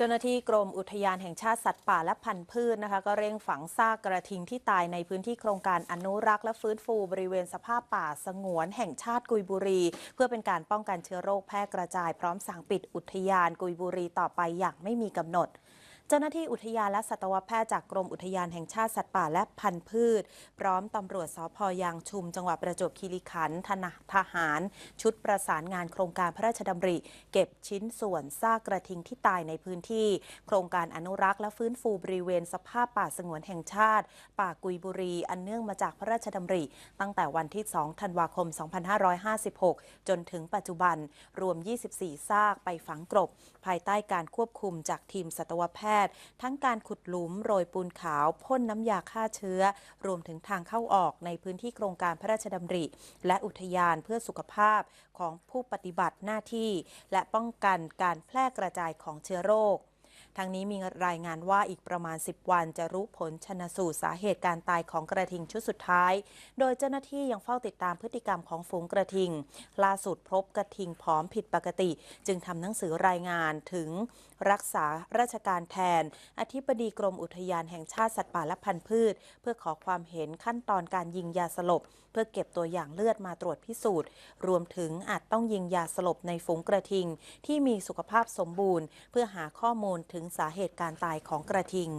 เจ้าหน้าที่กรมอุทยานแห่งชาติสัตว์ป่าและพันธุ์พืชนะคะ ก็เร่งฝังซากกระทิงที่ตายในพื้นที่โครงการอนุรักษ์และฟื้นฟูบริเวณสภาพป่าสงวนแห่งชาติกุยบุรี เพื่อเป็นการป้องกันเชื้อโรคแพร่กระจายพร้อมสั่งปิดอุทยานกุยบุรีต่อไปอย่างไม่มีกำหนด เจ้าหน้าที่อุทยานและสัตวแพทย์จากกรมอุทยานแห่งชาติสัตว์ป่าและพันธุ์พืช พร้อมตำรวจสพยางชุม จังหวัดประจวบคีรีขันธ์ทนะทหาร ชุดประสานงานโครงการพระราชดำริ เก็บชิ้นส่วนซากกระทิงที่ตายในพื้นที่ โครงการอนุรักษ์และฟื้นฟูบริเวณสภาพป่าสงวนแห่งชาติ ป่ากุยบุรี อันเนื่องมาจากพระราชดำริ ตั้งแต่วันที่ 2 ธันวาคม 2556 จนถึงปัจจุบันรวม 24 ซากไปฝังกลบภายใต้การควบคุมจากทีมสัตวแพทย์ทั้งการขุดหลุมโรยปูนขาวพ่นน้ำยาฆ่าเชื้อ รวมถึงทางเข้าออกในพื้นที่โครงการพระราชดำริ และอุทยานเพื่อสุขภาพของผู้ปฏิบัติหน้าที่ และป้องกันการแพร่กระจายของเชื้อโรค ทางนี้มีรายงานว่าอีกประมาณ 10 วันจะรู้ผลชนสูตรสาเหตุการตายของกระทิงชุดสุดท้าย โดยเจ้าหน้าที่ยังเฝ้าติดตามพฤติกรรมของฝูงกระทิง ล่าสุดพบกระทิงผอมผิดปกติ จึงทำหนังสือรายงานถึงรักษาราชการแทน อธิบดีกรมอุทยานแห่งชาติสัตว์ป่าและพันธุ์พืช เพื่อขอความเห็นขั้นตอนการยิงยาสลบ เพื่อเก็บตัวอย่างเลือดมาตรวจพิสูจน์ รวมถึงอาจต้องยิงยาสลบในฝูงกระทิง ที่มีสุขภาพสมบูรณ์ เพื่อหาข้อมูลถึงสาเหตุการตายของกระทิง